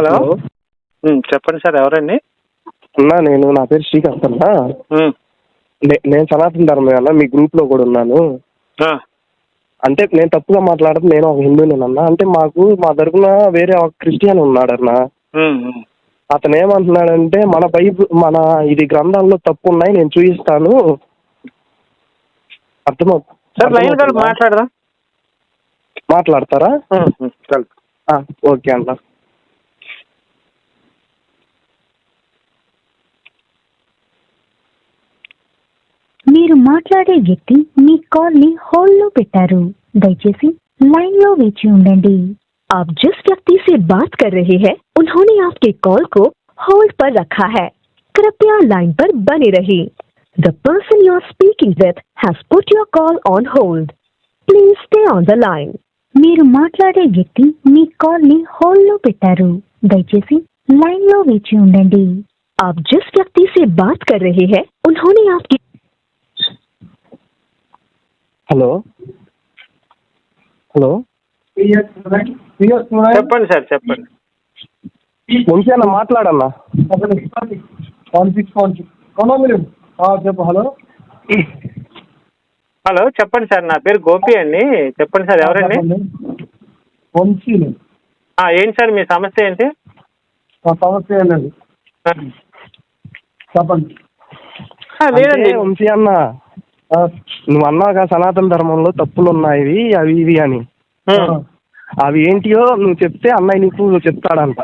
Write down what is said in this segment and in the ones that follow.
Hello. చెప్పండి sir ఎవరండి? అన్నా నేను నా పేరు శ్రీకాంత్ అన్న. నేను సనాతన ధర్మం అన్న మీ గ్రూప్లో కూడా ఉన్నాను. అంటే నేను తప్పుగా మాట్లాడదు నేను ఒక హిందూనేనన్నా అంటే మాకు మా తరపున వేరే ఒక క్రిస్టియన్ ఉన్నాడన్న. అతను ఏమంటున్నాడంటే మన బైబుల్ మన ఇది గ్రంథాల్లో తప్పు ఉన్నాయి నేను చూపిస్తాను అర్థమవుతుందా? మాట్లాడదాం. మాట్లాడతారా? ఓకే అన్న. మాట్లాడే వ్యక్తి మీ కాల్ ని హోల్డ్ లో పెట్టారు దయచేసి लाइन లో వేచి ఉండండి आप जिस व्यक्ति से बात कर रहे हैं उन्होंने आपके कॉल को होल्ड पर रखा है कृपया लाइन पर बने रहिए the person you are speaking with has put your call on hold please stay on the line మీరు మాట్లాడే వ్యక్తి మీ కాల్ ని హోల్డ్ లో పెట్టారు దయచేసి లైన్ లో వేచి ఉండండి आप जिस व्यक्ति से बात कर रहे हैं उन्होंने आपकी హలో. హలో. చెప్పండి సార్ చెప్పండి. వంశీ అన్న మాట్లాడన్నా? చెప్పు హలో హలో చెప్పండి సార్ నా పేరు గోపి అండి. చెప్పండి సార్ ఎవరండి? వంశీలు ఆ, ఏంటి సార్ మీ సమస్య ఏంటి? మా సమస్య ఏంటండి చెప్పండి లేదండి వంశీ అన్న నువ్వు అన్నావుగా సనాతన ధర్మంలో తప్పులు ఉన్నాయి అవి ఇవి అని. అవి ఏంటియో నువ్వు చెప్తే అన్నయ్య నీకు చెప్తాడంట.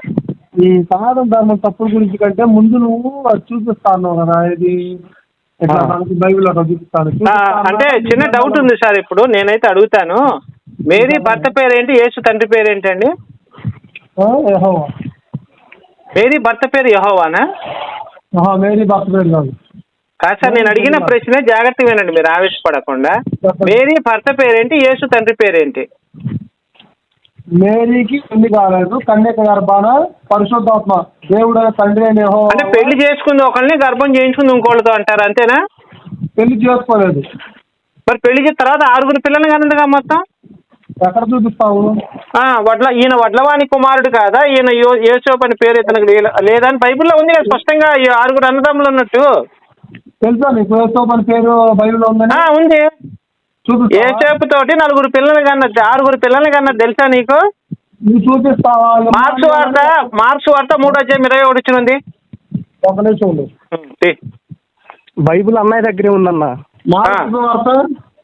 ఈ సనాతన ధర్మం తప్పుల గురించి కంటే ముందు నువ్వు అది చూపిస్తాను కదా ఇది బైబిల్ చూపిస్తాను. అంటే చిన్న డౌట్ ఉంది సార్ ఇప్పుడు నేనైతే అడుగుతాను. మేరీ భర్త పేరేంటి? యేసు తండ్రి పేరేంటండి. మేరీ భర్త పేరు యహోవానా? మేరీ భర్త పేరు కాదు. కాదు సార్ నేను అడిగిన ప్రశ్న జాగ్రత్తగా వినండి మీరు ఆవేశపడకుండా. మేరీ భర్త పేరేంటి యేసు తండ్రి పేరేంటి? మేరీకి పెళ్ళి కాలేదు కన్యక గర్భాన పరిశుద్ధాత్మ దేవుడు తండ్రి అంటే పెళ్ళి చేసుకుంది ఒకళ్ళని గర్భం చేయించుకుంది ఇంకోళ్ళతో అంటారు అంతేనా? పెళ్ళి చేసుకోలేదు. మరి పెళ్ళి చేసిన తర్వాత ఆరుగురు పిల్లల్ని కనుందిగా మొత్తం? ఎక్కడ చూపిస్తావు? వడ్ల ఈయన వడ్లవాణి కుమారుడు కాదా? ఈయన యో- యేసోపు అని పేరు ఇతనికి లేదని బైబిల్లో ఉంది కదా స్పష్టంగా ఈ ఆరుగురు అన్నదమ్ములు ఉన్నట్టు. తెలుసా నీకు యేసోపు అని పేరు బైబిల్లో ఉందని? ఆ, ఉంది. చూపిస్తావా? యేసోపు తోటి నలుగురు పిల్లల్ని కన్నది ఆరుగురు పిల్లల్ని కన్నది తెలుసా నీకు? నువ్వు చూపిస్తావా? మార్క్స్ వార్త మార్క్స్ వార్త మూడో అధ్యాయం ఇరవై ఒకటి వచ్చింది ఒక నిమిషం ఉండు. బైబిల్ అన్నయ్య దగ్గరే ఉందన్న. మార్క్స్ వార్త?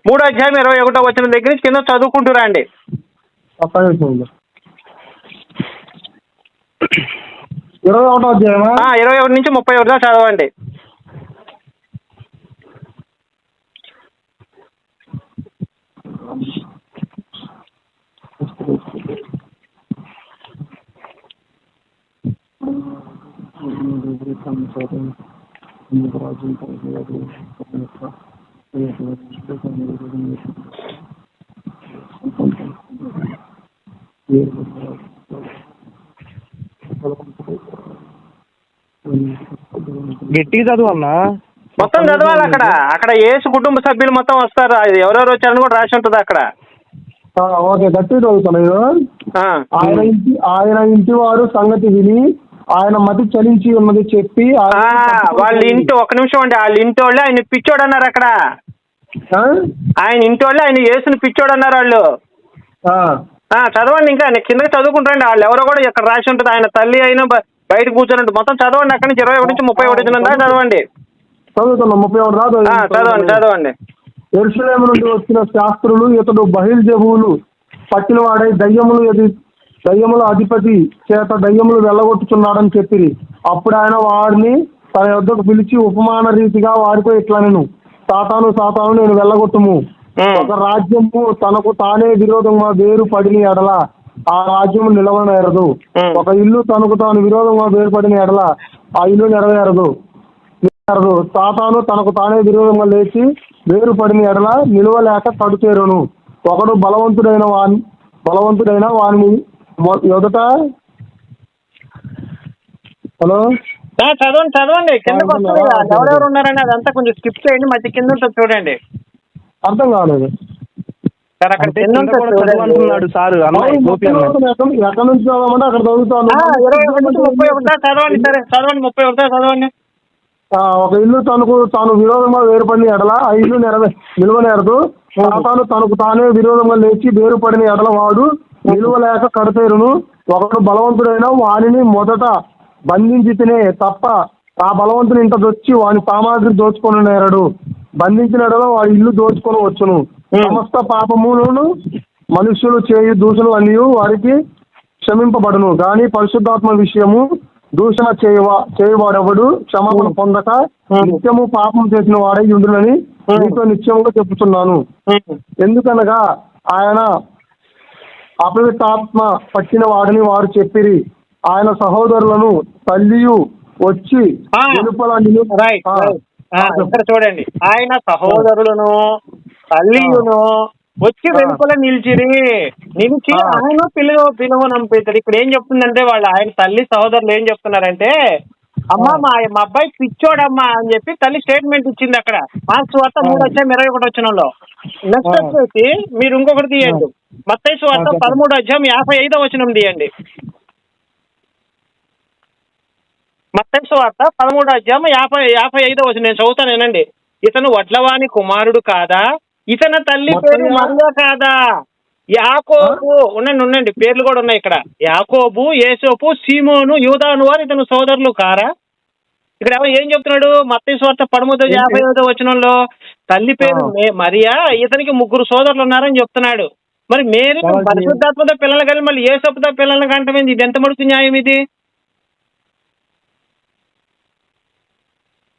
మూడో అధ్యాయం ఇరవై ఒకటో వచ్చిన దగ్గర నుంచి కింద చదువుకుంటూ రండి. ఒక్క నిమిషం ఉండు. ఇరవై ఒకటో అధ్యాయమా? ఆ, ఇరవై ఒకటి నుంచి ముప్పై ఒకటి దాకా చదవండి. గట్టిగా చదువు అన్నా? మొత్తం చదవాలి అక్కడ. అక్కడ ఏసు కుటుంబ సభ్యులు మొత్తం వస్తారు. ఎవరెవరు వచ్చారని కూడా రాసి ఉంటుంది అక్కడ. ఓకే గట్టి చదువుతున్నాను ఆ, ఆయన ఇంటి ఆయన ఇంటి వారు సంగతి విని ఆయన మతి చలించి ఉన్నది చెప్పి వాళ్ళ ఇంటి ఒక నిమిషం అండి వాళ్ళ ఇంటి వాళ్ళే ఆయన పిచ్చోడు అన్నారు అక్కడ? ఆయన ఇంటి వాళ్ళే ఆయన యేసుని పిచ్చోడు అన్నారు వాళ్ళు. చదవండి ఇంకా. కిందకి చదువుకుంటారండి వాళ్ళు ఎవరో కూడా ఇక్కడ రాసి ఉంటుంది. ఆయన తల్లి అయినా బయట కూర్చొని మొత్తం చదవండి. అక్కడి నుంచి ఇరవై ఒకటి నుంచి ముప్పై ఒకటి చదవండి. చదువుతున్నా ముప్పై ఒకటి రాదు చదవండి చదవండి. ఎరుసలేము నుండి వచ్చిన శాస్త్రులు ఇతడు బహిర్జబువులు పట్టిన వాడై దయ్యములు ఎది దయ్యముల అధిపతి చేత దయ్యములు వెళ్ళగొట్టుచున్నాడని చెప్పిరి. అప్పుడు ఆయన వారిని తన యొద్దకు పిలిచి ఉపమాన రీతిగా వారితో ఇట్లా నేను సాతాను సాతాను నేను వెళ్ళగొట్టుము. ఒక రాజ్యము తనకు తానే విరోధంగా వేరు పడిన ఎడల ఆ రాజ్యము నిలవనేరదు. ఒక ఇల్లు తనకు తాను విరోధంగా వేరుపడిన ఎడల ఆ ఇల్లు నెరవేరదు. నిలవనేరదు సాతాను తనకు తానే విరోధంగా లేచి వేరుపడిన ఎడల నిలవలేక కడుచేరును ఒకడు బలవంతుడైన వాని బలవంతుడైన వాని ఎదుట హలో? చదవండి చదవండి. కిందకి వస్తుంది కదా. ఎవరెవరు ఉన్నారని అదంతా కొంచెం స్కిప్ చేయండి. మధ్య కింద ఉంటుంది చూడండి. అర్థం కాలేదు. సార్ అక్కడ కింద ఉంటుంది చూడండి. ఎక్కడి నుంచి చదవమంటే అక్కడ చదువుతాను. ఇరవై ఒకటి ముప్పై ఒకటా. చదవండి సరే. చదవండి ముప్పై ఒకటా చదవండి. ఒక ఇల్లు తనకు తాను విరోధంగా వేరుపడిన ఎడల ఆ ఇల్లు నెరవే నిలువనేరదు తాను తనకు తానే విరోధంగా లేచి వేరుపడిన ఎడల వాడు నిలువలేక కడతేరును. ఒకడు బలవంతుడైన వానిని మొదట బంధించి తినే తప్ప ఆ బలవంతుని ఇంత దొచ్చి వాని సామాగ్రి దోచుకొని నేరడు. బంధించిన ఎడల వాడి ఇల్లు దోచుకొని వచ్చును. సమస్త పాపములను మనుష్యులు చేయు దూసులు అన్నీ వారికి క్షమింపబడును. కానీ పరిశుద్ధాత్మ విషయము దూషణ చేయవా చేయవాడెవడు? క్షమాపణ పొందక నిత్యము పాపం చేసిన వాడై ఉండునని నీతో నిత్యముగా చెప్పుతున్నాను ఉమ్. ఎందుకనగా ఆయన అపవిత్రాత్మ పట్టిన వాడిని వారు చెప్పిరి. ఆయన సహోదరులను తల్లియు వచ్చి. వెలుపల చూడండి. ఆయన సహోదరులను తల్లియును వచ్చి. వెలుపల నిలిచిరి. నిలిచి. ఆయన పిలువ పిలువ నంపితారు ఇప్పుడు ఏం చెప్తుందంటే వాళ్ళు ఆయన తల్లి సహోదరులు ఏం చెప్తున్నారంటే అమ్మా మా మా అబ్బాయి పిచ్చోడమ్మా అని చెప్పి తల్లి స్టేట్మెంట్ ఇచ్చింది అక్కడ. మార్క్స్ వార్త మూడు వచ్చాయి ఇరవై ఒకటి వచ్చినంలో నెక్స్ట్. వచ్చేసి మీరు ఇంకొకటి తీయండి. మత్తయి వార్త. పదమూడు అధ్యాయం యాభై ఐదో వచనం తీయండి. మత్తయి వార్త పదమూడు అధ్యాయం యాభై యాభై ఐదో వచనం. నేను చదువుతాను వినండి. ఇతను వడ్లవాని కుమారుడు కాదా? ఇతని తల్లి పేరు మరియా కాదా? యాకోబు. ఉండండి ఉండండి పేర్లు కూడా ఉన్నాయి ఇక్కడ. యాకోబు ఏసోపు సీమోను యూదాను వారు ఇతను సోదరులు కారా? ఇక్కడ ఎవరు ఏం చెప్తున్నాడు? మత్తయి స్వార్థ ఏంటి? యాభై ఐదో వచనంలో తల్లి పేరు మరియా ఇతనికి ముగ్గురు సోదరులు ఉన్నారని చెప్తున్నాడు. మరి మేరీ? పరిశుద్ధాత్మతో పిల్లలు కలిసి మళ్ళీ ఏ సొప్పుతో పిల్లల్ని కంటమైంది ఇది ఎంత మడుకు న్యాయం ఇది?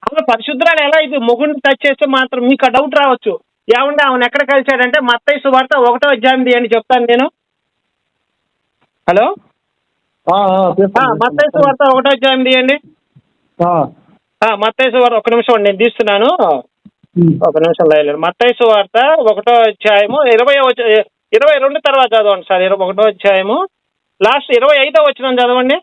ఆమె పరిశుద్ధరాలు ఎలా ఇది? మొగుడిని టచ్ చేస్తే మాత్రం మీకు ఆ డౌట్ రావచ్చు. ఏమంటే ఆమెను ఎక్కడ కలిశాడంటే మత్తయి సువార్త ఒకటో అధ్యాయం తీయండి చెప్తాను నేను. హలో? ఆ, ఆ, చెప్పండి. మత్తయి సువార్త ఒకటో అధ్యాయం తీయండి. ఆ, ఆ, మత్తయి సువార్త ఒక నిమిషం నేను తీస్తున్నాను. ఒక నిమిషం లైన్ మత్తయి సువార్త ఒకటో అధ్యాయము ఇరవై ఇరవై రెండు తర్వాత చదవండి సార్ ఇరవై ఒకటో అధ్యాయము. లాస్ట్ ఇరవై ఐదో వచ్చిన చదవండి.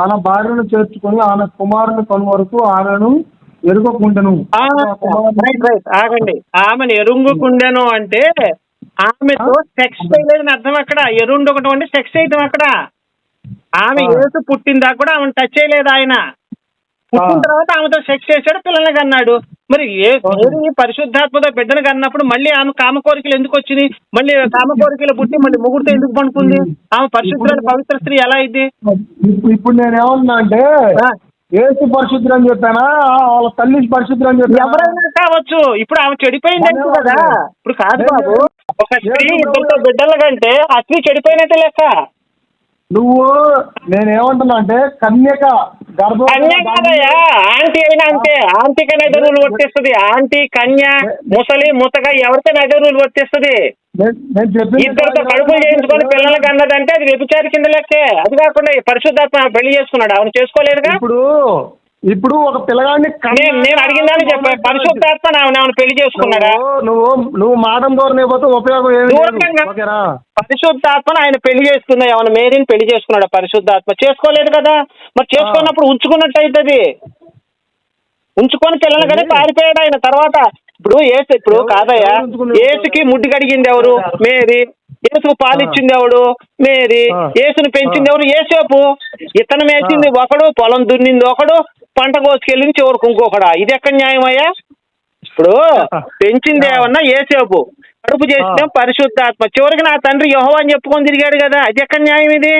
తన భార్యను చేర్చుకొని ఆమె కుమారుని కను వరకు ఆమెను ఎరుగకుండెను. రైట్ రైట్ ఆగండి. ఆమెను ఎరుంగుకుండెను అంటే ఆమెతో సెక్స్ చేయలేదని అర్థం అక్కడ. ఎరుండొకటం అంటే సెక్స్ చేయటం అక్కడ. ఆమె. ఏసు పుట్టిందా కూడా ఆమెను టచ్ చేయలేదు ఆయన. పుట్టిన. తర్వాత ఆమెతో సెక్స్ చేశాడు పిల్లల్ని కన్నాడు. మరి ఏ పరిశుద్ధాత్మతో బిడ్డను కన్నప్పుడు మళ్ళీ ఆమె కామ కోరికలు ఎందుకు వచ్చినాయి మళ్ళీ కామ కోరికలు పుట్టి మళ్ళీ ముగ్గురితో ఎందుకు పనుకుంది ఆమె పరిశుద్ధ పవిత్ర స్త్రీ ఎలా అయింది? ఇప్పుడు నేను ఏమన్నా అంటే. ఏసు పరిశుద్ధులు అని చెప్పానా? వాళ్ళ తల్లి పరిశుద్ధులు అని చెప్పానా? ఎవరైనా కావచ్చు. ఇప్పుడు ఆమె చెడిపోయింది కదా. ఇప్పుడు కాదు బాబు. ఒక స్త్రీ ఇద్దరితో బిడ్డల కంటే ఆ స్త్రీ చెడిపోయినట్టే లెక్క. నువ్వు నేను ఏమంటున్నా అంటే కన్యక గర్భ కన్య కాదయ్యా. ఆంటీ అయినా అంతే. ఆంటీకైనా అదే రూల్ వర్తిస్తుంది. ఆంటీ కన్య ముసలి ఎవరికైనా అదే రూల్ వర్తిస్తుంది? నేను నేను చెప్పింది ఇద్దరితో కడుపులు చేయించుకొని పిల్లలకి అన్నదంటే అది వ్యభిచారి కింద లెక్కే. అది కాకుండా పరిశుద్ధాత్మ పెళ్ళి చేసుకున్నాడు? అవును చేసుకోలేదుగా? ఇప్పుడు ఇప్పుడు ఒక పిల్లగాడిని నేను అడిగిందని చెప్పా. పరిశుద్ధాత్మ ఆమెను పెళ్ళి చేసుకున్నాడా? నువ్వు నువ్వు మాటం పోతే ఉపయోగం ఏమి పరిశుద్ధాత్మను ఆయన పెళ్ళి చేసుకుందా? ఏమైనా మేరీని పెళ్ళి చేసుకున్నాడు పరిశుద్ధాత్మ? చేసుకోలేదు కదా. మరి చేసుకున్నప్పుడు ఉంచుకున్నట్టు అవుతుంది ఉంచుకొని పిల్లలు కానీ పారిపోయాడు ఆయన తర్వాత. ఇప్పుడు ఏసు ఇప్పుడు కాదయ్యా? ఏసుకి ముడ్డు కడిగింది ఎవరు? మేరీ. ఏసుకు పాలు ఇచ్చింది ఎవడు? మేరీ. ఆ. ఏసును పెంచింది ఎవరు ఏసేపు ఇతను మేసింది ఒకడు పొలం దున్నింది ఒకడు పంట కోసుకెళ్ళింది చివరికి ఇంకొకడా ఇది ఎక్కడ న్యాయమయ్యా? ఇప్పుడు పెంచింది ఏమన్నా ఏసేపు కడుపు చేస్తే పరిశుద్ధాత్మ. చివరికి నా తండ్రి యహో అని చెప్పుకొని తిరిగాడు కదా. అది ఎక్కడ న్యాయం ఇది.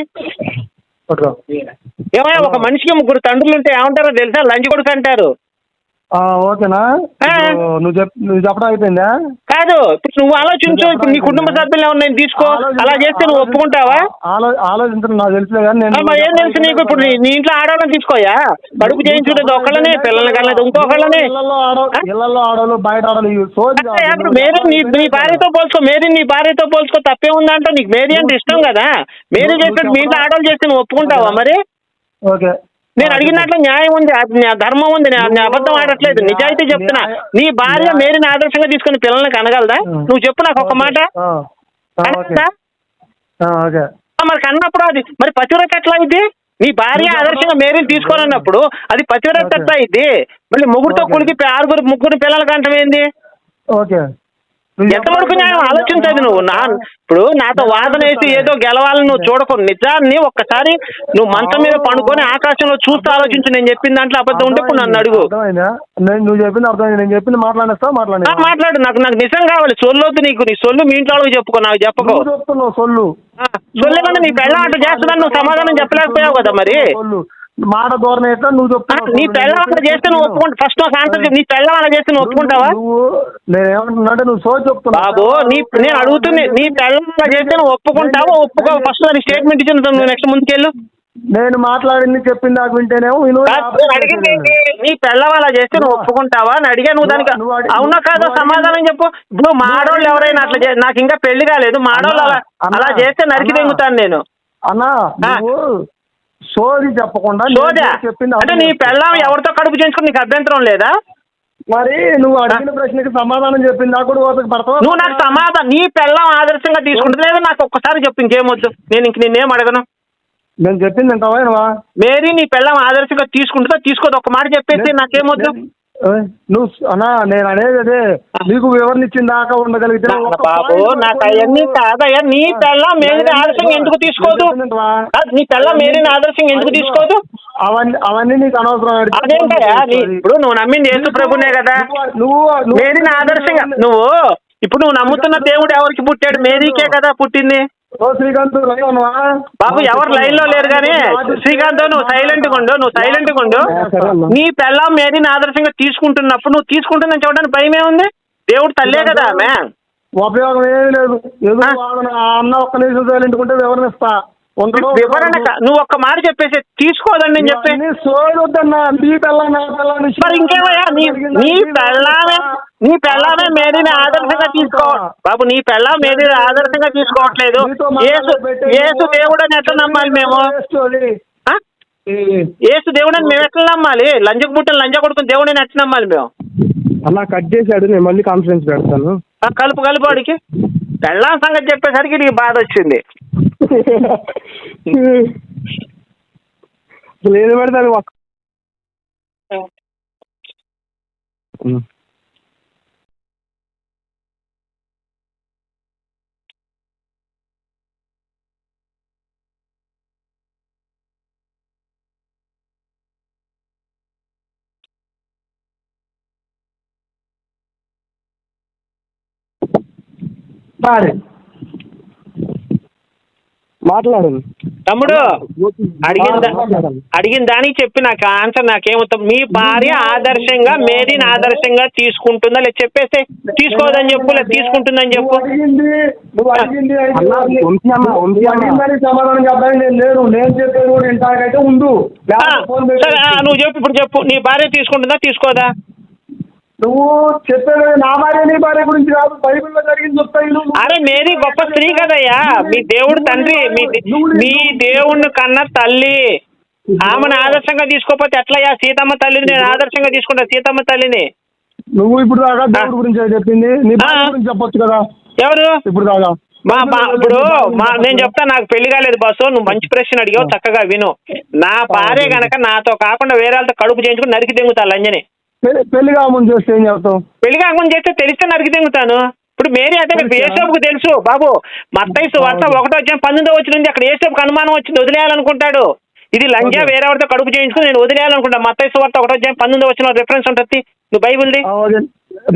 ఏమయ్యా ఒక మనిషికి ముగ్గురు తండ్రులు ఉంటే ఏమంటారో తెలుసా? లంచ్ కొడుకు అంటారు. ఓకేనా? నువ్వు చెప్ నువ్వు చెప్పడం అయిపోయిందా? కాదు ఇప్పుడు నువ్వు ఆలోచించు ఇప్పుడు నీ కుటుంబ సభ్యులు ఎవరినైనా తీసుకో అలా చేస్తే నువ్వు ఒప్పుకుంటావా? ఆలో ఆలోచించడం నాకు తెలుసులే కానీ నేను ఏం తెలుసు నీకు? ఇప్పుడు నీ- ఇంట్లో ఆడవాళ్ళని తీసుకోయా? కడుపు చేయించుంటే ఒకళ్ళనే పిల్లల్ని కనలేదు ఇంకొకళ్ళని ఇళ్ళలో ఆడవాళ్ళు బయట ఆడవాళ్ళు మేరీ నీ నీ భార్యతో పోల్చుకో మేరీ నీ భార్యతో పోల్చుకో తప్పే ఉందంటే నీకు. మేరీ అంటే ఇష్టం కదా? మేరీ చేసినట్టు మీ ఇంట్లో ఆడవాళ్ళు చేస్తే నువ్వు ఒప్పుకుంటావా మరి? ఓకే. నేను అడిగినట్లు న్యాయం ఉంది ధర్మం ఉంది నేను అబద్ధం ఆడట్లేదు. నిజాయితీ చెప్తున్నా. నీ భార్య మేరీని ఆదర్శంగా తీసుకుని పిల్లల్ని కనగలదా? నువ్వు చెప్పు నాకు ఒక మాట. మరి కన్నప్పుడు అది మరి పతివ్రత ఎట్లా అయింది? నీ భార్య ఆదర్శంగా మేరీని తీసుకోవాలన్నప్పుడు అది పతివ్రత ఎట్లా అయింది? మళ్ళీ ముగ్గురుతో. కులికి ఆరుగురు ముగ్గురు పిల్లలు కంటం ఏంది? ఓకే. ఎంతవరకు న్యాయం ఆలోచించదు నువ్వు? నా ఇప్పుడు నాతో వాదన వేసి ఏదో గెలవాలని నువ్వు చూడకు. నిజాన్ని ఒక్కసారి నువ్వు మంచం మీద పండుకొని ఆకాశంలో చూస్తూ ఆలోచించు. నేను చెప్పిన దాంట్లో అబద్ధం ఉంటే ఇప్పుడు నన్ను అడుగు. నేను నువ్వు చెప్పింది అర్థమైంది నేను చెప్పింది మాట్లాడేస్తా మాట్లాడే మాట్లాడు. నాకు నాకు నిజం కావాలి. సొల్లొద్దు నీకు. నీ సొల్లు మీ ఇంట్లో చెప్పుకో. నాకు చెప్పకో. చెప్తున్నావు సొల్లు. సొల్లేమన్నా నీ పెళ్ళం అట్లా చేస్తుందని నువ్వు సమాధానం చెప్పలేకపోయావు కదా మరి. సొల్లు. మాట ధోరణి ఎట్లా నువ్వు ఆ, చెప్తున్నావు నీ పెళ్ళం అట్లా చేస్తే నువ్వు ఒప్పుకుంటా ఫస్ట్ ఒక ఆన్సర్ నీ పెళ్ళం అలా చేస్తే నువ్వు ఒప్పుకుంటావా? నువ్వు నేను అంటే నువ్వు సోచి చెప్తున్నావు. బాబు నీ నేను అడుగుతుంది. నీ పెళ్ళం అలా చేస్తే నువ్వు ఒప్పుకుంటావా? ఒప్పుకో. ఫస్ట్ దానికి స్టేట్మెంట్ ఇచ్చిన నువ్వు నెక్స్ట్ ముందుకెళ్ళు. నేను మాట్లాడింది చెప్పింది నాకు వింటేనేమో అడిగింది? నీ పెళ్ళం అలా చేస్తే నువ్వు ఒప్పుకుంటావా? అని అడిగా నువ్వు దానికి అవునా కాదో? సమాధానం చెప్పు. ఇప్పుడు మాడోళ్ళు ఎవరైనా అట్లా నాకు ఇంకా పెళ్ళి కాలేదు. మాడోళ్ళు అలా అలా చేస్తే నరికి. తెంగుతాను నేను. అన్నా సోది చెప్పకుండా నేను సోదా? చెప్పింది అంటే నీ పెళ్ళం. ఎవరితో కడుపు చేయించుకుని నీకు అభ్యంతరం లేదా? మరి నువ్వు అడిగిన ప్రశ్నకి సమాధానం చెప్పింది నాకు కూడా ఓపిక పడతావా? నువ్వు నాకు సమాధానం నీ పెళ్ళం ఆదర్శంగా తీసుకుంటుంది లేదా నాకు ఒక్కసారి చెప్పు ఇంకేమొద్దు నేను ఇంక నిన్నేం అడగను. నేను చెప్పింది వినవా? మేరీ నీ పెళ్ళం ఆదర్శంగా తీసుకుంటుందా తీసుకోదు. ఒక మాట చెప్పేసి నాకేమొద్దు? నువ్వు అన్నా నేను అనేది అదే నీకు వివరణ ఇచ్చిన దాకా ఉండగలిగితే బాబు నాకు అవన్నీ కాదయ్యా నీ పెళ్ళం మేరీని ఆదర్శంగా ఎందుకు తీసుకోదు? నీ పెళ్ళం మేరీని ఆదర్శంగా ఎందుకు తీసుకోదు? అవన్నీ అవన్నీ నీకు అనవసరం అదేంటయ్యా ఇప్పుడు నువ్వు నమ్మింది యేసు ప్రభునే కదా? నువ్వు- మేరీని ఆదర్శంగా నువ్వు ఇప్పుడు నువ్వు నమ్ముతున్న దేవుడు ఎవరికి పుట్టాడు? మేరీకే కదా పుట్టింది? ఓ శ్రీకాంత్ లైవ్ ఉన్నావా? బాబు ఎవరు లైన్లో లేరు కానీ శ్రీకాంత్ నువ్వు సైలెంట్గా ఉండు నువ్వు సైలెంట్గా ఉండు సరే అన్న. నీ పెళ్ళం మేరీని ఆదర్శంగా తీసుకుంటున్నప్పుడు నువ్వు తీసుకుంటుందని చూడడానికి భయం ఏముంది దేవుడు తల్లే కదా ఆమె ఉపయోగం ఏమీ లేదు. ఎదురు అన్న ఒక్క నిమిషం సైలెంట్ ఉంటే వివరణిస్తా ఉండడం వివరణ కా- నువ్వు ఒక్క మాట చెప్పేసి తీసుకోదండి నేను చెప్పి. ఇవన్నీ సోది వద్దన్నా నీ పిల్ల నా పిల్ల అని మరి ఇంకేమయ్యా? నీ నీ పెళ్ళామే నీ పెళ్ళామే మేరీని ఆదర్శంగా తీసుకో బాబు నీ పెళ్ళం మేరీని ఆదర్శంగా తీసుకోవట్లేదు. ఏసు ఏసు దేవుడు అని ఎట్లా నమ్మాలి మేము? ఆ? ఏసు దేవుడు అని మేము ఎట్లా నమ్మాలి? లంజకు పుట్టిన లంజ కొడుకుని దేవుడు అని ఎట్లా నమ్మాలి మేము? అలా కట్ చేశాడు నేను మళ్ళీ కాన్ఫరెన్స్ పెడతాను. ఆ, కలుపు కలుపు వాడికి పెళ్ళాం సంగతి చెప్పేసరికి నీకు బాధ వచ్చింది. లేదు పెడతాను ఒక్క సరే మాట్లాడండి తమ్ముడు అడిగిన అడిగిన దానికి చెప్పి నాకు ఆన్సర్ నాకేమవుతాం మీ భార్య ఆదర్శంగా మేరీని ఆదర్శంగా తీసుకుంటుందా? లేదు చెప్పేస్తే తీసుకోదని చెప్పు లేదు తీసుకుంటుందని చెప్పు. సరే నువ్వు చెప్పు ఇప్పుడు చెప్పు. నీ భార్య తీసుకుంటుందా తీసుకోదా? నువ్వు చెప్పేది నా భార్య నీ భార్య గురించి కాదు. బైబిల్లో జరిగింది నువ్వు అరే మేరీ గొప్ప స్త్రీ కదయ్యా. మీ దేవుడు తండ్రి మీ మీ దేవుణ్ణి కన్న తల్లి. ఆమెను ఆదర్శంగా తీసుకోకపోతే ఎట్లయ్యా? సీతమ్మ తల్లిని నేను ఆదర్శంగా తీసుకుంటా సీతమ్మ తల్లిని. నువ్వు ఇప్పుడు దాకా దేవుడి గురించి చెప్పింది. నీ. గురించి చెప్పొచ్చు కదా. ఎవరు? ఇప్పుడు దాకా. మా ఇప్పుడు మా నేను చెప్తా నాకు పెళ్ళి కాలేదు బాసు. నువ్వు మంచి ప్రశ్న అడిగావు చక్కగా విను. నా భార్య గనక నాతో కాకుండా వేరే వాళ్ళతో కడుపు చేయించుకుని నరికి తెంగుతా లంజని పెళ్ళి కాకముందు చేస్తే ఏం చేస్తావు పెళ్ళి కాకుండా చేస్తే తెలిస్తే నరికి తెంగుతాను. ఇప్పుడు మేరీ అంటే మీకు ఏసోపుకు తెలుసు. బాబు మత్తైసు వర్ష ఒకటో వచ్చిన పంతొమ్మిదో వచ్చింది అక్కడ ఏసోపుకు అనుమానం వచ్చింది. వదిలేయాలనుకుంటాడు. ఇది లంజా వేరే ఎవరితో కడుపు చేయించుకుని నేను వదిలేయాలనుకుంటా. మత్తైసు వార్త ఒకటో వచ్చిన పంతొమ్మిదో వచ్చిన రిఫరెన్స్ ఉంటుంది. నువ్వు బైబుల్ది.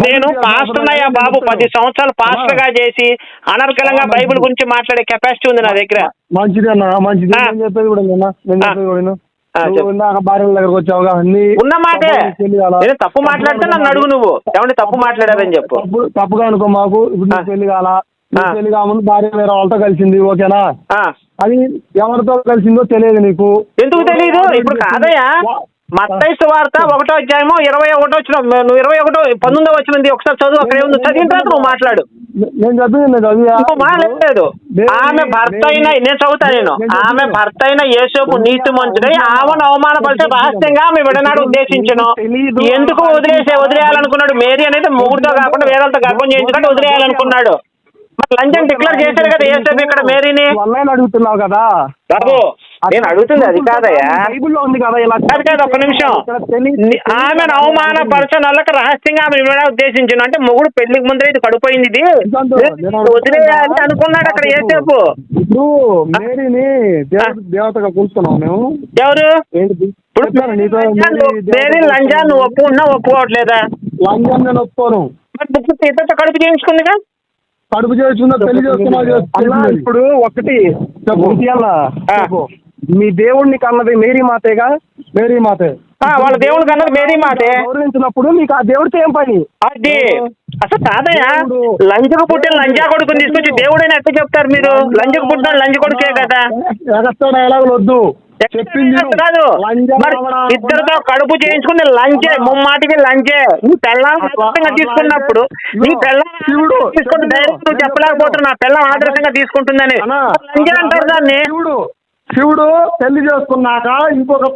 నేను పాస్టర్ అయ్యా బాబు. పది సంవత్సరాలు పాస్టర్గా చేసి అనర్గళంగా బైబిల్ గురించి మాట్లాడే కెపాసిటీ ఉంది నా దగ్గర. మంచిది అన్న. మంచిది. చెప్పేది కూడా భార్యల దగ్గరకు వచ్చావుగా అన్ని ఉన్న మాటే? నేను తప్పు మాట్లాడితే నన్ను అడుగు నువ్వు. ఏమంటే తప్పు మాట్లాడారని చెప్పు. తప్పు తప్పుగా అనుకో మాకు. ఇప్పుడు. నీకు పెళ్ళి కాల. పెళ్ళి కాముందు భార్య వేరే వాళ్ళతో కలిసింది ఓకేనా? అది ఎవరితో కలిసిందో తెలియదు నీకు. ఎందుకు తెలియదు? ఇప్పుడు కాదయ్యా. మత్తైసు వార్త ఒకటో అధ్యాయము ఇరవై ఒకటో వచ్చిన నువ్వు ఇరవై ఒకటో పంతొమ్మిదో వచ్చినది ఒకసారి చదువు అక్కడ ఏముంది? చదివిన తర్వాత నువ్వు మాట్లాడు. నేను చెప్పింది నేను చదివా. ఆమె భర్త అయిన నేను చదువుతా నేను. ఆమె. భర్త అయిన యేసోపు నీతి మంచుడై ఆమెను అవమానపరిచే రహస్యంగా ఆమె విడనాడు ఉద్దేశించను. ఎందుకు వదిలేసే వదిలేయాలనుకున్నాడు? మేరీ అనేది మూడుతో కాకుండా వేరేతో గర్భం చేయించుకుంటే వదిలేయాలనుకున్నాడు. మరి లంచం డిక్లేర్ చేశాడు కదా యేసోపు ఇక్కడ మేరీని? అడుగుతున్నావు కదా. బాబు నేను అడుగుతుంది అది కాదయ్యా. బైబిల్లో ఉంది కదా ఇలా కాదు కాదు ఒక్క నిమిషం. ఆమెను అవమానపరచని వాళ్ళకి రహస్యంగా ఆమె వినడా ఉద్దేశించిన. అంటే మొగుడు పెళ్ళికి ముందర ఇది కడిపోయింది ఇది. వదిలేయాలి అనుకున్నాడు అక్కడ ఏసేపు ఇప్పుడు మేరీని దేవత దేవతగా కూర్చున్నాం మేము. ఎవరు? ఇప్పుడు లంజా మేరీ లంజా నువ్వు ఒప్పుకున్నా ఒప్పుకోవట్లేదా? లంజాన్ని నేను ఒప్పుకోను. మరి బుక్ కడుపు చేయించుకుందిగా? కడుపు చేస్తున్నా పెళ్ళి చేస్తున్నా. ఇప్పుడు ఒకటి. మీ దేవుణ్ణి కన్నది మేరీ మాతేగా? మేరీ మాతే. ఆ, వాళ్ళ దేవుడు కన్నది మేరీ మాటే గౌరవించినప్పుడు మీకు ఆ దేవుడితో ఏం పని? అది. అసలు కాదయ్యా. లంజకు పుట్టిన లంజా కొడుకుని తీసుకొచ్చి దేవుడని ఎట్లా చెప్తారు మీరు? లంజకు పుట్టిన లంజ కొడుకే కదా. డైలాగులు వద్దు. కాదు. లంజా మరి? ఇద్దరితో కడుపు చేయించుకుని లంచే ముమ్మాటికి లంచే. నీ పెళ్ళం ఆదర్శంగా తీసుకున్నప్పుడు నీ పెళ్ళం తీసుకుంటే డైరెక్ట్ నువ్వు చెప్పలేకపోతున్నావు. నా పెళ్ళం ఆదర్శంగా తీసుకుంటుందని. లంచే అంటారు దాన్ని. శివుడు పెళ్ళి చేసుకున్నాక ఇంకొక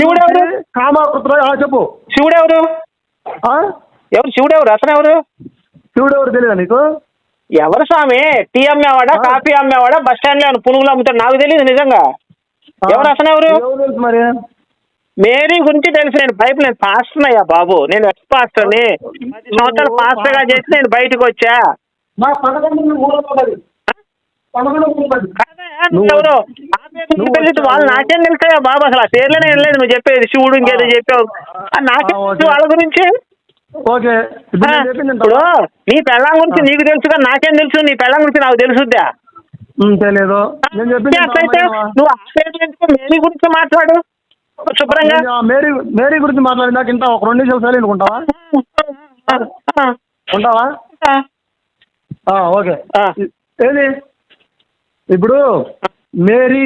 శివుడు ఎవరు? కామాకృతులు చెప్పు. శివుడు ఎవరు? ఎవరు శివుడు ఎవరు అతను ఎవరు శివుడు ఎవరు తెలియదా నీకు? ఎవరు స్వామి? టీ అమ్మేవాడా కాఫీ అమ్మేవాడా బస్ స్టాండ్లో పునుగులు అమ్ముతాడు? నాకు తెలియదు నిజంగా? ఎవరు అతను ఎవరు మరి? మేరీ గురించి తెలుసు. నేను బైబిల్ నేను పాస్టర్ అయ్యా బాబు. నేను ఎక్స్ పాస్టర్ని పది సంవత్సరాలు పాస్టర్గా చేసి నేను బయటకు వచ్చా. తెలియదు వాళ్ళు నాకేం తెలుస్తాయా బాబు అసలు ఆ పేర్లోనే వెళ్ళలేదు నువ్వు చెప్పేది శివుడు ఇంకేదో చెప్పావు. నాకేం వాళ్ళ గురించి. ఓకే. ఇప్పుడు? నీ పెళ్ళం గురించి నీకు తెలుసు కానీ నాకేం తెలుసు నీ పెళ్ళం గురించి నాకు తెలుసుద్దా? తెలియదు నేను చెప్పింది అట్లయితే? నువ్వు ఆ పేరు ఎందుకు మేరీ గురించి మాట్లాడు శుభ్రంగా. మేరీ మేరీ గురించి మాట్లాడినాక ఇంత ఒక రెండు నిమిషాలు ఉంటావా? ఉంటావా? ఓకే. ఏది? ఇప్పుడు మేరీ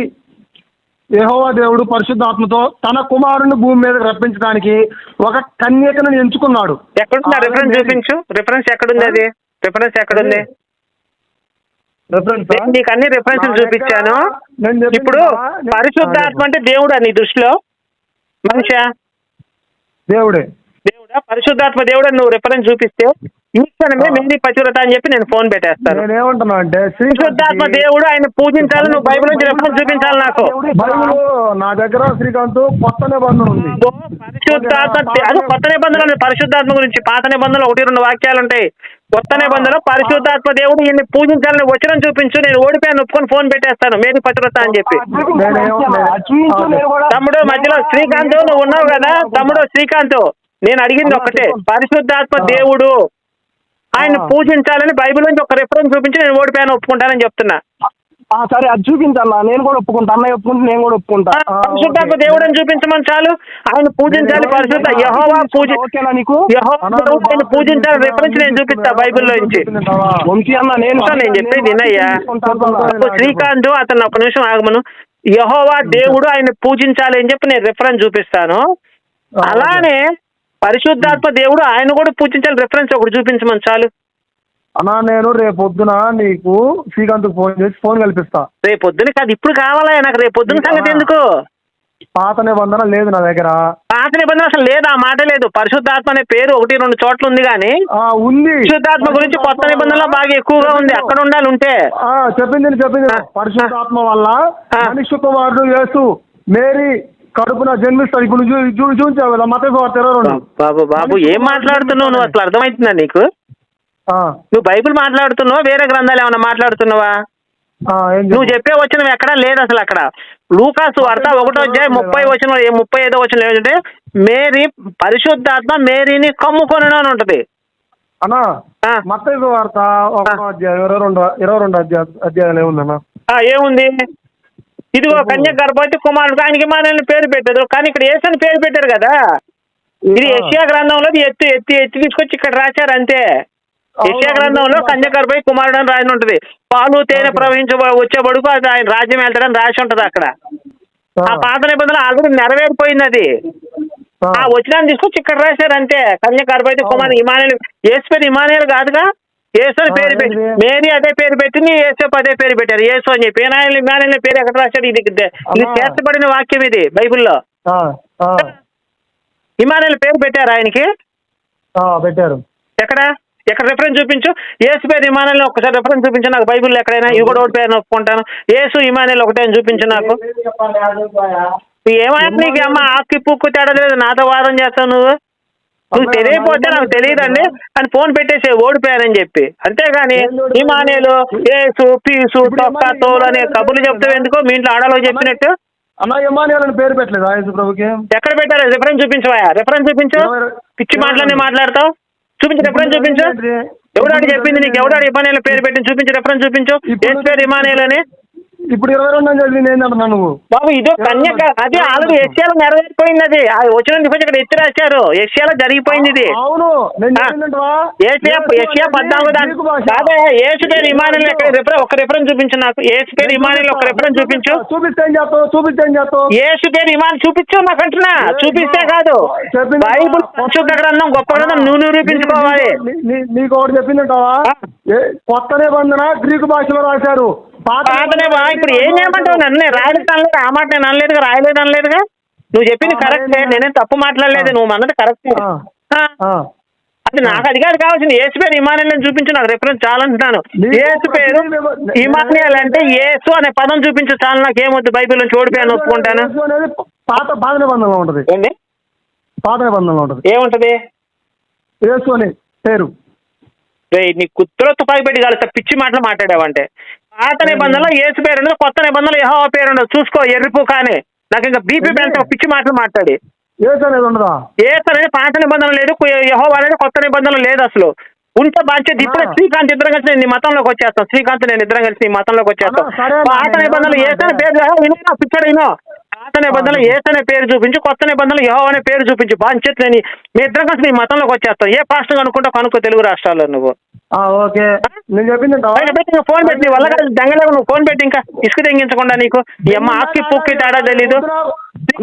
యెహోవా దేవుడు పరిశుద్ధాత్మతో తన కుమారుని భూమి మీదకి రప్పించడానికి ఒక కన్యకను ఎంచుకున్నాడు. ఎక్కడుంది? రిఫరెన్స్. చూపించు. రిఫరెన్స్ ఎక్కడుంది అది? రిఫరెన్స్ ఎక్కడుంది? నేను నీకు అన్ని రిఫరెన్స్ చూపించాను. నేను చెప్పింది ఇప్పుడు? నేను- పరిశుద్ధాత్మ అంటే దేవుడా నీ దృష్టిలో? మనిషా? దేవుడే. దేవుడా? పరిశుద్ధాత్మ దేవుడా నువ్వు రిఫరెన్స్ చూపిస్తే? ఈ క్షణమే మేరీ పతివ్రత అని చెప్పి నేను ఫోన్ పెట్టేస్తాను. నేనేమంటున్నా అంటే పరిశుద్ధాత్మ దేవుడు ఆయన పూజించాలి నువ్వు బైబిల్ నుంచి రిఫరెన్స్ చూపించాలి నాకు. బైబిల్ నా దగ్గర శ్రీకాంత్ కొత్త నిబంధన ఉంది. పరిశుద్ధాత్మ అది కొత్త నిబంధనలు పరిశుద్ధాత్మ గురించి. పాత నిబంధనలు ఒకటి రెండు వాక్యాలు ఉంటాయి. కొత్త నిబంధనలు పరిశుద్ధాత్మ దేవుడు ఈయన్ని పూజించాలని వచ్చిన చూపించు నేను ఓడిపోయాను ఒప్పుకొని ఫోన్ పెట్టేస్తాను మేరీ పతివ్రత అని చెప్పి. తమ్ముడు మధ్యలో శ్రీకాంత్ నువ్వు ఉన్నావు కదా? తమ్ముడు శ్రీకాంత్ నేను అడిగింది ఒక్కటే పరిశుద్ధాత్మ దేవుడు ఆయన పూజించాలని బైబిల్ నుంచి ఒక రిఫరెన్స్ చూపించి నేను ఓడిపోయాను ఒప్పుకుంటానని చెప్తున్నా. సరే అది చూపించన్నా. నేను కూడా ఒప్పుకుంటా. అన్నయ్య ఒప్పుకుంటే నేను కూడా ఒప్పుకుంటా. దేవుడు అని చూపించమని చాలు. ఆయన పూజించాలి పరిశుద్ధ యహోవా పూజ ఓకేనా నీకు? ఆయన పూజించాలి రిఫరెన్స్ నేను చూపిస్తా బైబిల్లో నుంచి. వంశీ అన్న నేను నేను చెప్పేది వినయ్యా. శ్రీకాంత్ అతను ఒక నిమిషం ఆగమను. యహోవా దేవుడు ఆయన పూజించాలి అని చెప్పి నేను రిఫరెన్స్ చూపిస్తాను. అలానే పరిశుద్ధాత్మ దేవుడు ఆయన కూడా పూజించాలి. రిఫరెన్స్ ఒకటి చూపించమని చాలు. అన్నా నేను రేపు పొద్దున నీకు శ్రీకాంత్ ఫోన్ చేసి ఫోన్ కల్పిస్తా. రేపు పొద్దున కాదు ఇప్పుడు కావాలా? నాకు రేపు పొద్దున సంగతి ఎందుకు? పాత నిబంధన లేదు నా దగ్గర. పాత నిబంధన అసలు లేదు ఆ మాట లేదు. పరిశుద్ధాత్మ అనే పేరు ఒకటి రెండు చోట్ల ఉంది కానీ ఆ ఉంది. పరిశుద్ధాత్మ గురించి కొత్త నిబంధనలో బాగా ఎక్కువగా ఉంది. అక్కడ ఉండాలి ఉంటే. ఆ చెప్పింది చెప్పింది. పరిశుద్ధాత్మ వల్ల. మనిషి కుమారుడు యేసు. మేరీ కడుపున జన్మిస్తాడు. ఇప్పుడు చూ చూ- చూపించావు కదా మత బాబు బాబు ఏం మాట్లాడుతున్నావు? నువ్వు అసలు అర్థమవుతుందా నీకు? ఆ, నువ్వు బైబిల్ మాట్లాడుతున్నావా? వేరే గ్రంథాలు ఏమైనా మాట్లాడుతున్నావా? నువ్వు చెప్పు? వచ్చిన ఎక్కడా లేదు అసలు అక్కడ. లూకాసు వార్త ఒకటో అధ్యాయం ముప్పై వచ్చిన ముప్పై ఐదో వచ్చిన ఏంటంటే మేరీ పరిశుద్ధాత్మ మేరీని కమ్ముకొనను అని ఉంటది. అన్నా వార్త ఒకటో అధ్యాయం ఇరవై రెండు ఇరవై రెండు అధ్యాయ అధ్యాయాలు ఏముందన్నా? ఏముంది? ఇదిగో కన్య గర్భవతి కుమారుడు ఆయనకి మానని పేరు పెట్టారు కానీ ఇక్కడ ఏసని పేరు పెట్టారు కదా? ఇది ఆ. యెషయా గ్రంథంలో ఎత్తి ఎత్తి ఎత్తి తీసుకొచ్చి ఇక్కడ రాశారు అంతే. యెషయా గ్రంథంలో కన్య గర్భవతి కుమారుడు అని రాసి ఉంటది. పాలు తేనె ప్రవహించ వచ్చే బడుకు అది ఆయన రాజ్యం వెళ్తాడని రాసి ఉంటది అక్కడ. ఆ. పాత నిబంధన ఆల్రెడీ నెరవేరిపోయింది అది. ఆ. ఆ వచ్చిన తీసుకొచ్చి ఇక్కడ రాశారు అంతే. కన్య గర్భవతి కుమార్ ఇమానుయల్ యేసు పేరు ఇమానుయల్ కాదుగా? ఆ, పేరు పెట్టి? మేరీ అదే పేరు పెట్టింది యేసోపు అదే పేరు పెట్టారు యేసు అని చెప్పి. ఇమానుయల్ పేరు ఎక్కడ రాశాడు? ఇది ఇది. చేర్చబడిన వాక్యం ఇది బైబిల్లో. ఇమానుయల్ పేరు పెట్టారు ఆయనకి? పెట్టారు. ఎక్కడ? ఎక్కడ రెఫరెన్స్ చూపించు? ఏసు పేరు ఇమానుయల్ ఒకసారి రెఫరెన్స్ చూపించు నాకు బైబిల్ ఎక్కడైనా? ఇది కూడా ఒకటి పేరు ఒప్పుకుంటాను. ఏసు ఇమానుయల్ ఒకటే అని చూపించు నాకు. ఏమైనా నీకు అమ్మ ఆకి పుక్కు తేడా లేదు నాతో వాదం చేస్తావు నువ్వు? నువ్వు తెలియకపోతే నాకు తెలియదండి. అని ఫోన్ పెట్టేసే ఓడిపోయానని చెప్పి. అంతేగాని ఇమానేలు ఏసు పీసు తొక్క తోలు అనే కబుర్లు చెప్తావు ఎందుకో? మీ ఇంట్లో ఆడాలో చెప్పినట్టు. అన్న ఇమానియల్ పేరు పెట్టలేదు ప్రభుకి? ఎక్కడ పెట్టారు? రెఫరెన్స్ చూపించవా రెఫరెన్స్ చూపించు. పిచ్చి మాటలన్నీ మాట్లాడతావు. చూపించు రెఫరెన్స్ చూపించు. ఎవడాడు చెప్పింది నీకు? ఎవడాడు ఇమానేలు పేరు పెట్టి చూపించు రెఫరెన్స్ చూపించు. ఏసు పేరు అని. ఇప్పుడు ఇరవై రెండు అని చదివింది ఏంటంటున్నా నువ్వు? బాబు ఇదో కన్యక అది ఆల్రెడీ ఏషియాలో నెరవేరిపోయింది అది. వచ్చిన కొంచెం ఇక్కడ ఎత్తి రాశారు. ఏషియాలో జరిగిపోయింది ఇది. అవును? ఏషియా ఏషియా పద్నాలుగు దాని గ్రీకు భాష. కాదే ఏసు పేరు ఇమానుయల్ ఎక్కడ రెఫరెన్స్ ఒక రెఫరెన్స్ చూపించు నాకు. ఏసు పేరు ఇమానుయల్ ఒక రెఫరెన్స్ చూపించు. చూపిస్తే ఏం చేస్తావు? చూపిస్తే ఏం చేస్తావు? ఏసు పేరు ఇమాన్ చూపించు నాకు అంటున్నా. చూపిస్తే కాదు. బైబుల్ పరిశుద్ధ గ్రంథం గొప్ప గ్రంథం నువ్వు నిరూపించుకోవాలి. నీకు ఒకటి చెప్పిందంటావా? కొత్త నిబంధన గ్రీకు భాషలో రాశారు. పాతనే బా ఇప్పుడు ఏం చేయమంటావు? నన్ను నేను రాయలేదు అనలేదు ఆ మాట నేను అనలేదుగా రాయలేదు అనలేదుగా? నువ్వు చెప్పింది కరెక్టే నేనేం తప్పు మాట్లాడలేదు నువ్వు అన్నది కరెక్టే. అది నాకు అది కాదు కావాల్సింది ఏసు పేరు ఇమానియల్ చూపించు నాకు రెఫరెన్స్ చాలా అంటున్నాను. ఏసు పేరు ఇమానియల్ అంటే ఏసు అనే పదం చూపించు చాలు నాకు ఏమొద్దు బైబిల్ నుంచి ఓడిపోయాను ఒప్పుకుంటాను. యేసు అనేది పాత పాత నిబంధనలో ఉంటది. ఏంటి పాత నిబంధనలో ఉంటది. ఏముంటది? యేసు అని పేరు. నీ కుత్తులో తుపాకి పెట్టి కలిస్తే పిచ్చి మాటలు మాట్లాడావంటే. పాత నిబంధనలో ఏసు పేరు ఉండదు కొత్త నిబంధనలో యహో పేరు ఉండదు చూసుకో ఎర్రిపు కానీ. నాకు ఇంకా బీపీ పెళ్తే పిచ్చి మాటలు మాట్లాడి. యేసు అనేది ఉండదా? ఏసు అనేది పాత నిబంధన లేదు యహో అనేది కొత్త నిబంధన లేదు అసలు. ఉంటే బాధ్యత ఇప్పుడే. శ్రీకాంత్ ఇద్దరం కలిసి నేను నీ మతంలోకి వచ్చేస్తాను. శ్రీకాంత్ నేను ఇద్దరం కలిసి నీ మతంలోకి వచ్చేస్తాం అన్నా, సరే అన్నా, పాత నిబంధనలు ఏసనే పేరు వినో పిచ్చాడు వినో. పాత నిబంధనలు ఏసనే పేరు చూపించు కొత్త నిబంధనలు యహో అనే పేరు చూపించు నేను మీ ఇద్దరం కలిసి నీ మతంలోకి వచ్చేస్తాం. ఏ పాస్టర్ కనుక్కుంటా కనుక్కో తెలుగు రాష్ట్రాల్లో నువ్వు. ఓకే. నేను ఫోన్ పెట్టి నీ వల్ల దెంగలేవు నువ్వు ఫోన్ పెట్టి ఇంకా. ఇసుక తెంగించకుండా నీకు. ఈ అమ్మ ఆకి పుక్కి తేడా తెలీదు.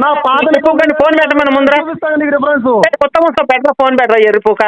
నా పాత ఫోన్ పెట్టమని ముందర. కొత్త ముక్క పెట్టరా ఫోన్ పెట్టరా ఎర్రిపుక